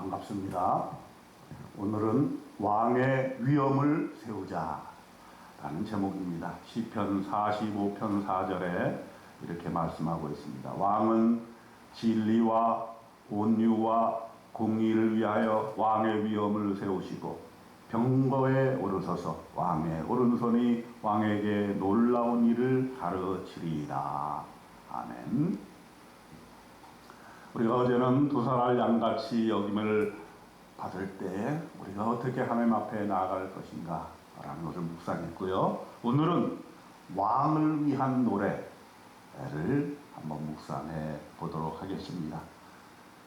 반갑습니다. 오늘은 왕의 위엄을 세우자 라는 제목입니다. 시편 45편 4절에 이렇게 말씀하고 있습니다. 왕은 진리와 온유와 공의를 위하여 왕의 위엄을 세우시고 병거에 오르서서 왕의 오른손이 왕에게 놀라운 일을 가르치리이다. 아멘. 우리가 어제는 두 살알 양같이 여김을 받을 때 우리가 어떻게 하나님 앞에 나아갈 것인가 라는 것을 묵상했고요. 오늘은 왕을 위한 노래를 한번 묵상해 보도록 하겠습니다.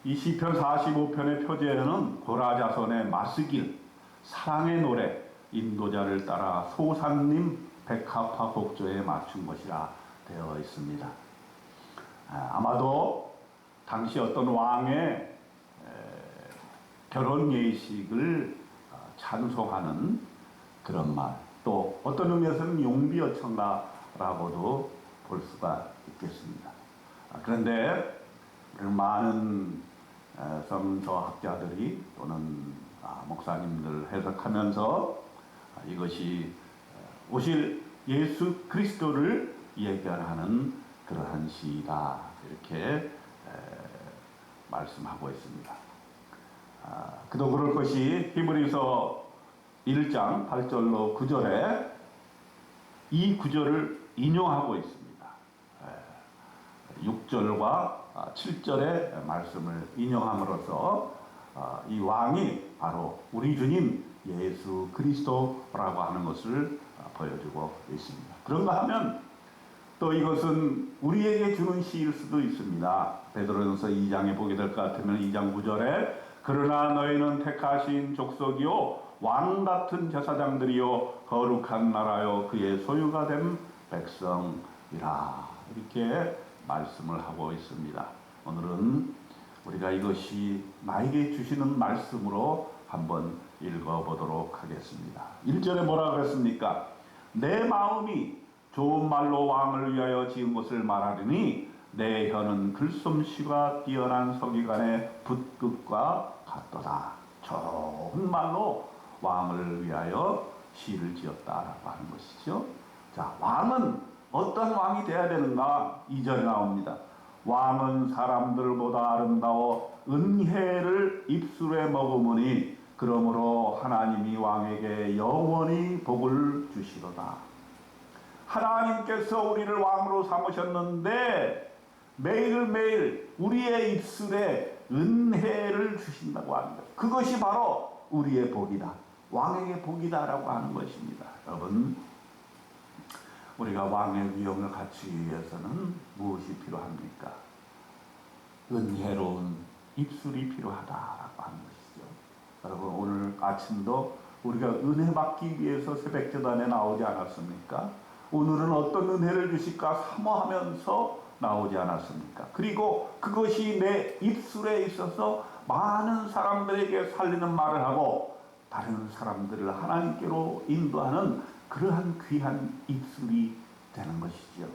이 시편 45편의 표제에는 고라자손의 마스길, 사랑의 노래, 인도자를 따라 소산님 백합화 곡조에 맞춘 것이라 되어 있습니다. 아, 아마도 당시 어떤 왕의 에, 결혼 예식을 어, 찬송하는 그런 말, 또 어떤 의미에서는 용비어천가라고도 볼 수가 있겠습니다. 아, 그런데 많은 에, 성서학자들이 또는 아, 목사님들 해석하면서 아, 이것이 에, 오실 예수 그리스도를 예견하는 그러한 시이다 이렇게 에, 말씀하고 있습니다. 아, 그도 그럴 것이 히브리서 1장 8절로 9절에 이 구절을 인용하고 있습니다. 에, 6절과 7절의 말씀을 인용함으로써 아, 이 왕이 바로 우리 주님 예수 그리스도라고 하는 것을 아, 보여주고 있습니다. 그런가 하면 또 이것은 우리에게 주는 시일 수도 있습니다. 베드로전서 2장에 보게 될 것 같으면 2장 9절에 그러나 너희는 택하신 족속이요 왕 같은 제사장들이요 거룩한 나라요 그의 소유가 된 백성이라 이렇게 말씀을 하고 있습니다. 오늘은 우리가 이것이 나에게 주시는 말씀으로 한번 읽어보도록 하겠습니다. 1절에 뭐라 그랬습니까? 내 마음이 좋은 말로 왕을 위하여 지은 것을 말하리니 내 혀는 글솜씨가 뛰어난 서기관의 붓끝과 같도다. 좋은 말로 왕을 위하여 시를 지었다라고 하는 것이죠. 자, 왕은 어떤 왕이 되어야 되는가? 2절에 나옵니다. 왕은 사람들보다 아름다워 은혜를 입술에 머금으니 그러므로 하나님이 왕에게 영원히 복을 주시도다. 하나님께서 우리를 왕으로 삼으셨는데 매일매일 우리의 입술에 은혜를 주신다고 합니다. 그것이 바로 우리의 복이다. 왕에게 복이다라고 하는 것입니다. 여러분, 우리가 왕의 위엄을 갖추기 위해서는 무엇이 필요합니까? 은혜로운 입술이 필요하다라고 하는 것이죠. 여러분, 오늘 아침도 우리가 은혜 받기 위해서 새벽 재단에 나오지 않았습니까? 오늘은 어떤 은혜를 주실까 사모하면서 나오지 않았습니까? 그리고 그것이 내 입술에 있어서 많은 사람들에게 살리는 말을 하고 다른 사람들을 하나님께로 인도하는 그러한 귀한 입술이 되는 것이죠.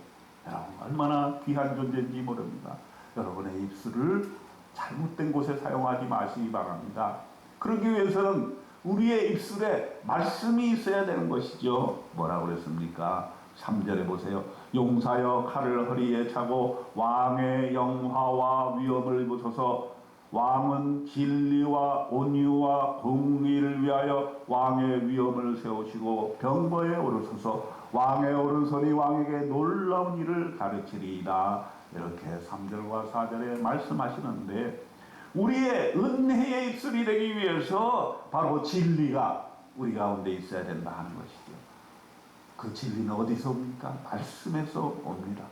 여러분, 얼마나 귀한 존재인지 모릅니다. 여러분의 입술을 잘못된 곳에 사용하지 마시기 바랍니다. 그러기 위해서는 우리의 입술에 말씀이 있어야 되는 것이죠. 뭐라고 그랬습니까? 3절에 보세요. 용사여 칼을 허리에 차고 왕의 영화와 위엄을 입으소서 왕은 진리와 온유와 공의를 위하여 왕의 위엄을 세우시고 병거에 오르소서 왕의 오른손이 왕에게 놀라운 일을 가르치리이다. 이렇게 3절과 4절에 말씀하시는데 우리의 은혜의 입술이 되기 위해서 바로 진리가 우리 가운데 있어야 된다 하는 것이죠. 그 진리는 어디서 옵니까? 말씀에서 옵니다.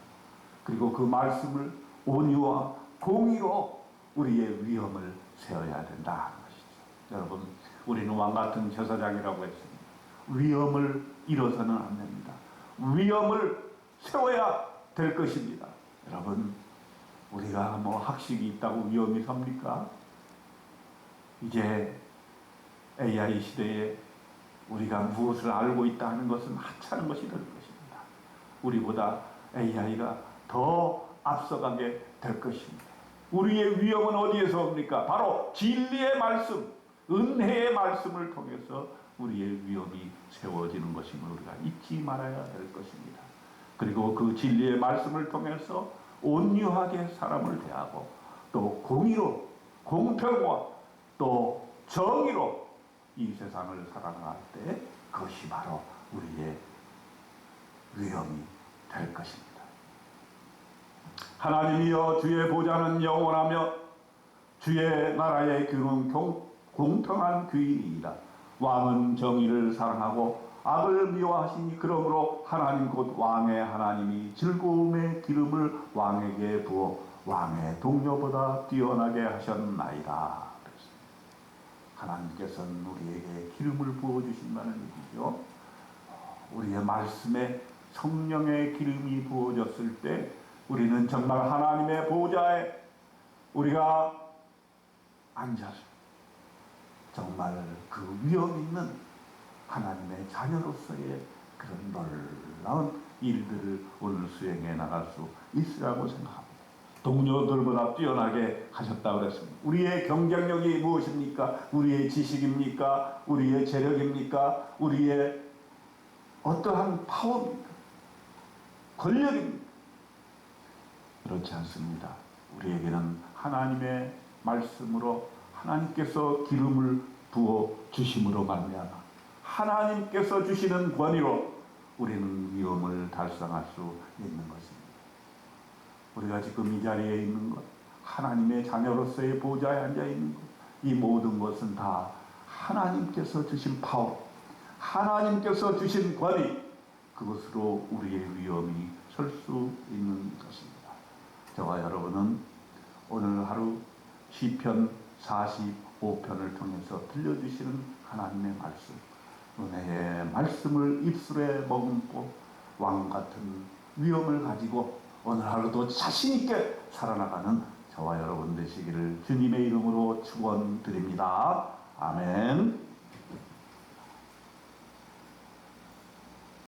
그리고 그 말씀을 온유와 공의로 우리의 위험을 세워야 된다 것이죠. 여러분, 우리는 왕 같은 제사장이라고 했습니다. 위험을 잃어서는 안 됩니다. 위험을 세워야 될 것입니다. 여러분, 우리가 뭐 학식이 있다고 위험이 섭니까? 이제 AI 시대에 우리가 무엇을 알고 있다 하는 것은 하찮은 것이 될 것입니다. 우리보다 AI가 더 앞서가게 될 것입니다. 우리의 위험은 어디에서 옵니까? 바로 진리의 말씀, 은혜의 말씀을 통해서 우리의 위험이 세워지는 것임을 우리가 잊지 말아야 될 것입니다. 그리고 그 진리의 말씀을 통해서 온유하게 사람을 대하고 또 공의로 공평과 또 정의로 이 세상을 살아나갈 때 그것이 바로 우리의 위험이 될 것입니다. 하나님이여 주의 보좌는 영원하며 주의 나라의 공- 공평한 규이니이다. 왕은 정의를 사랑하고 악을 미워하시니 그러므로 하나님 곧 왕의 하나님이 즐거움의 기름을 왕에게 부어 왕의 동료보다 뛰어나게 하셨나이다. 하나님께서는 우리에게 기름을 부어 주신다는 얘기죠. 우리의 말씀에 성령의 기름이 부어졌을 때 우리는 정말 하나님의 보좌에 우리가 앉아서 정말 그 위험 있는 하나님의 자녀로서의 그런 놀라운 일들을 오늘 수행해 나갈 수 있으라고 생각합니다. 동료들보다 뛰어나게 하셨다고 그랬습니다. 우리의 경쟁력이 무엇입니까? 우리의 지식입니까? 우리의 재력입니까? 우리의 어떠한 파워입니까? 권력입니까? 그렇지 않습니다. 우리에게는 하나님의 말씀으로 하나님께서 기름을 부어 주심으로 말미암아 하나님께서 주시는 권위로 우리는 위험을 달성할 수 있는 것입니다. 우리가 지금 이 자리에 있는 것, 하나님의 자녀로서의 보좌에 앉아 있는 것, 이 모든 것은 다 하나님께서 주신 파워, 하나님께서 주신 권위, 그것으로 우리의 위험이 설 수 있는 것입니다. 저와 여러분은 오늘 하루 시편 45편을 통해서 들려주시는 하나님의 말씀, 은혜의 말씀을 입술에 머금고 왕 같은 위험을 가지고 오늘 하루도 자신 있게 살아나가는 저와 여러분 되시기를 주님의 이름으로 축원드립니다. 아멘.